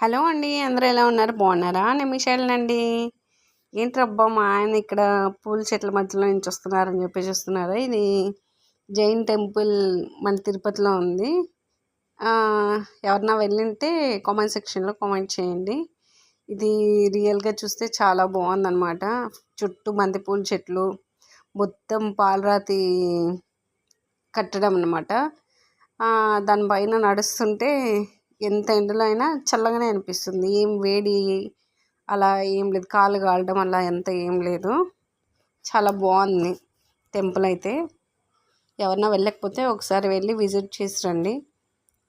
Hello అండి అందరూ ఎలా ఉన్నారు? బాగున్నారా? నేను మిషేల్నండి ఏంటబ్బా మా ఆయన ఇక్కడ పూల చెట్ల మధ్యలో నుంచి వస్తున్నారని చెప్పేసి వస్తున్నారా. ఇది జైన్ టెంపుల్ మన తిరుపతిలో ఉంది. ఎవరన్నా వెళ్ళింటే కామెంట్ సెక్షన్లో కామెంట్ చేయండి. ఇది రియల్గా చూస్తే చాలా బాగుందన్నమాట. చుట్టూ బంతిపూల చెట్లు మొత్తం పాలరాతి కట్టడం అనమాట దానిపైన నడుస్తుంటే ఎంత ఎండలో అయినా చల్లగానే అనిపిస్తుంది. ఏం వేడి అలా ఏం లేదు. కాలు కాలడం అలా ఎంత ఏం లేదు. చాలా బాగుంది టెంపుల్ అయితే. ఎవరన్నా వెళ్ళకపోతే ఒకసారి వెళ్ళి విజిట్ చేసి రండి.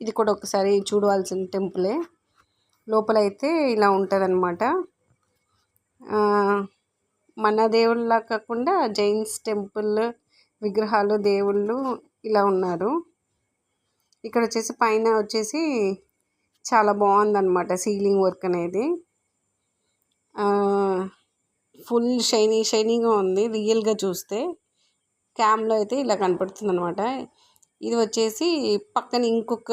ఇది కూడా ఒకసారి చూడవలసిన టెంపులే. లోపల అయితే ఇలా ఉంటుంది అనమాట మన దేవుళ్ళ కాకుండా జైన్స్ టెంపుల్ విగ్రహాలు దేవుళ్ళు ఇలా ఉన్నారు. ఇక్కడ వచ్చేసి పైన వచ్చేసి చాలా బాగుందన్నమాట సీలింగ్ వర్క్ అనేది. ఫుల్ షైనీ షైనీగా ఉంది రియల్గా చూస్తే. క్యామ్లో అయితే ఇలా కనపడుతుంది అనమాట ఇది వచ్చేసి పక్కన ఇంకొక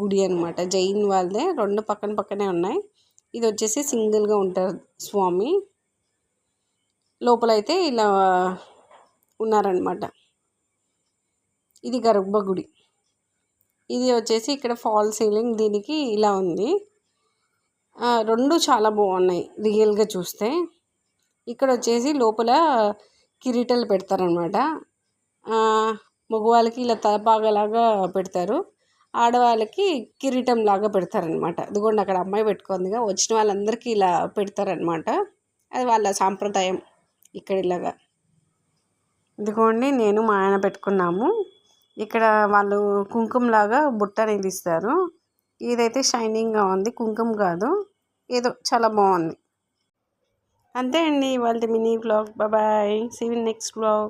గుడి అనమాట జైన్ వాళ్ళదే. రెండు పక్కన పక్కనే ఉన్నాయి. ఇది వచ్చేసి సింగిల్గా ఉంటారు స్వామి. లోపల అయితే ఇలా ఉన్నారనమాట ఇది గర్భగుడి. ఇది వచ్చేసి ఇక్కడ ఫాల్ సీలింగ్ దీనికి ఇలా ఉంది. రెండు చాలా బాగున్నాయి రియల్గా చూస్తే. ఇక్కడ వచ్చేసి లోపల కిరీటాలు పెడతారనమాట మగవాళ్ళకి ఇలా తలపాగలాగా పెడతారు. ఆడవాళ్ళకి కిరీటం లాగా పెడతారనమాట అదిగోండి అక్కడ అమ్మాయి పెట్టుకుందిగా. వచ్చిన వాళ్ళందరికీ ఇలా పెడతారనమాట అది వాళ్ళ సాంప్రదాయం. ఇక్కడ ఇలాగా. ఇదిగోండి నేను మా ఆయన పెట్టుకున్నాము. ఇక్కడ వాళ్ళు కుంకుమలాగా బుట్ట అనేది ఇస్తారు ఇదైతే షైనింగ్గా ఉంది. కుంకుమ కాదు. ఏదో చాలా బాగుంది. అంతే అండి. వాళ్ళది mini blog. Bye see next blog